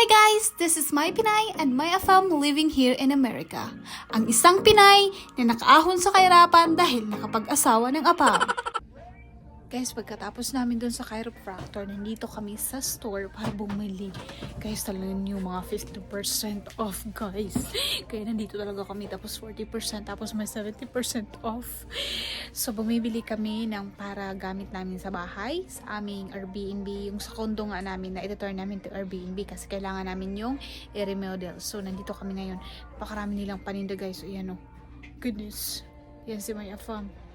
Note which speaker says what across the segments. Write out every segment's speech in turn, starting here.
Speaker 1: Hi guys! This is my Pinay and my afam living here in America. Ang isang Pinay na nakaahon sa kahirapan dahil nakapag-asawa ng apa. Guys, pagkatapos namin doon sa chiropractor, nandito kami sa store para bumili. Guys, talagang yung mga 50% off, guys. Kaya nandito talaga kami, tapos 40%, tapos may 70% off. So, bumibili kami ng para gamit namin sa bahay, sa aming Airbnb, yung sa condo nga namin na ito-turn namin to Airbnb kasi kailangan namin yung i-remodel. So, nandito kami ngayon. Pakarami nilang paninda, guys. So, yan o. Goodness. Yan si Maya Fam.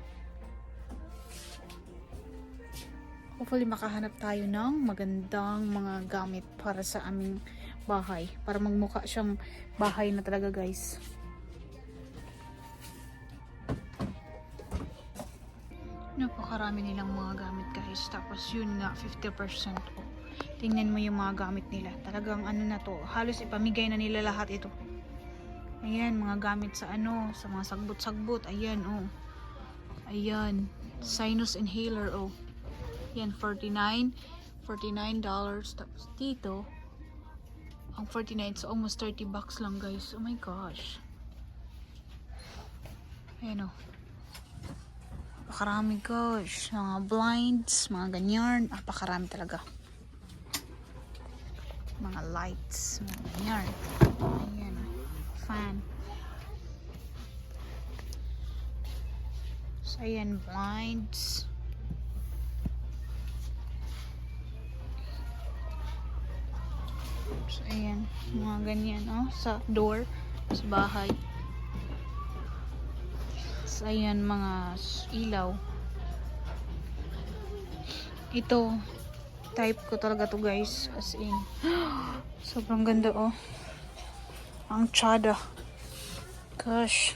Speaker 1: Hopefully makahanap tayo ng magandang mga gamit para sa aming bahay. Para magmukha siyang bahay na talaga guys. Napakarami nilang mga gamit guys. Tapos yun nga, 50% off. Tingnan mo yung mga gamit nila. Talagang ano na to. Halos ipamigay na nila lahat ito. Ayan, mga gamit sa ano, sa mga sagbot-sagbot. Ayan, oh. Ayan. Sinus inhaler, oh. Yan, 49. 49 dollars. Tapos dito, ang 49, so almost 30 bucks lang, guys. Oh my gosh. Ayan, oh. Napakarami, gosh. Mga blinds, mga ganyan. Napakarami talaga. Mga lights, mga ganyan. Ayan, oh. Fan. So, ayan, blinds. So, ayan. Mga ganyan, oh. Sa door. Sa bahay. So, ayan, mga ilaw. Ito. Type ko talaga to guys. As in. Sobrang ganda, oh. Ang tsada. Gosh.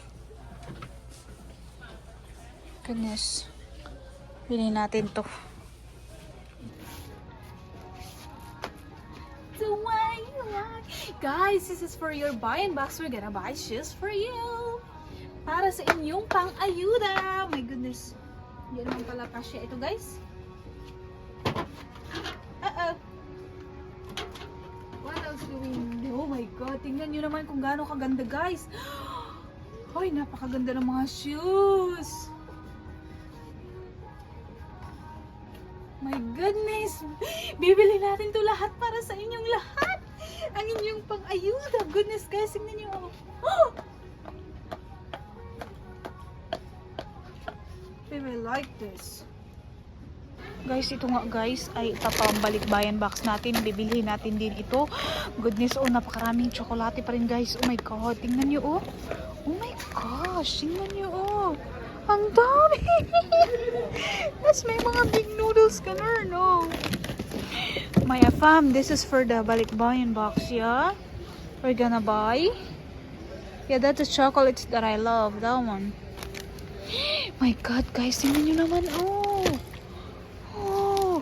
Speaker 1: Goodness. Bilhin natin to. So why like? Guys, this is for your buy and box. We're gonna buy shoes for you. Para sa inyong pang-ayuda. My goodness. Yan naman pala kasya ito, guys. Uh-oh. What else do we need? Oh my God. Tingnan nyo naman kung gaano kaganda, guys. Hoy, napakaganda ng mga shoes. My goodness! Bibili natin to lahat para sa inyong lahat! Ang inyong pang-ayuda! Goodness guys, tingnan nyo! Oh! Babe, I like this. Guys, ito nga guys ay bayan box natin. Bibili natin din ito. Goodness, oh, napakaraming tsokolate pa rin guys. Oh my god, tingnan nyo oh. Oh my gosh, tingnan nyo oh. Ang dami! Tapos may mga big noodles ka na, no? Maya fam, this is for the balikbayan box, yeah? We're gonna buy. Yeah, that's the chocolates that I love. That one. My God, guys, tingnan nyo naman, oh. Oh.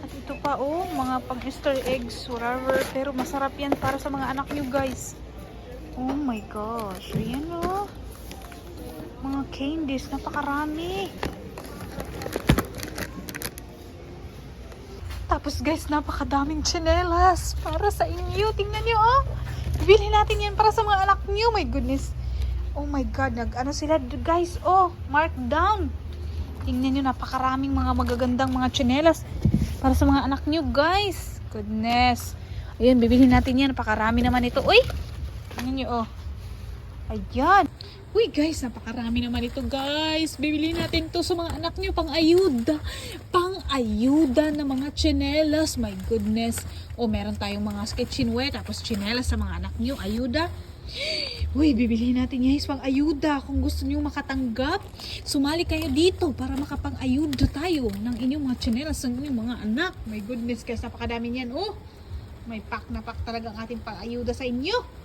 Speaker 1: At ito pa, oh, mga pang Easter eggs, whatever. Pero masarap yan para sa mga anak nyo, guys. Oh my gosh. Ayan, oh. Mga candies, napakarami. Tapos guys, napakadaming tsinelas para sa inyo. Tingnan nyo, oh. Bili natin yan para sa mga anak nyo. My goodness. Oh my God. Nag, ano sila, guys, oh. Mark down. Tingnan nyo, napakaraming mga magagandang mga tsinelas para sa mga anak nyo, guys. Goodness. Ayan, bibili natin yan. Napakarami naman ito. Uy! Tingnan nyo, oh. Ayan. Uy, guys, napakarami naman ito, guys. Bibili natin to sa mga anak nyo, pang ayuda. Pang ayuda na mga tsinelas. My goodness. O, meron tayong mga kitchenware, tapos tsinelas sa mga anak nyo. Ayuda. Uy, bibili natin guys pang ayuda. Kung gusto niyo makatanggap, sumali kayo dito para makapang-ayuda tayo ng inyong mga tsinelas ng inyong mga anak. My goodness, guys, napakadami niyan. Oh, may pack na pack talaga ang ating pang-ayuda sa inyo.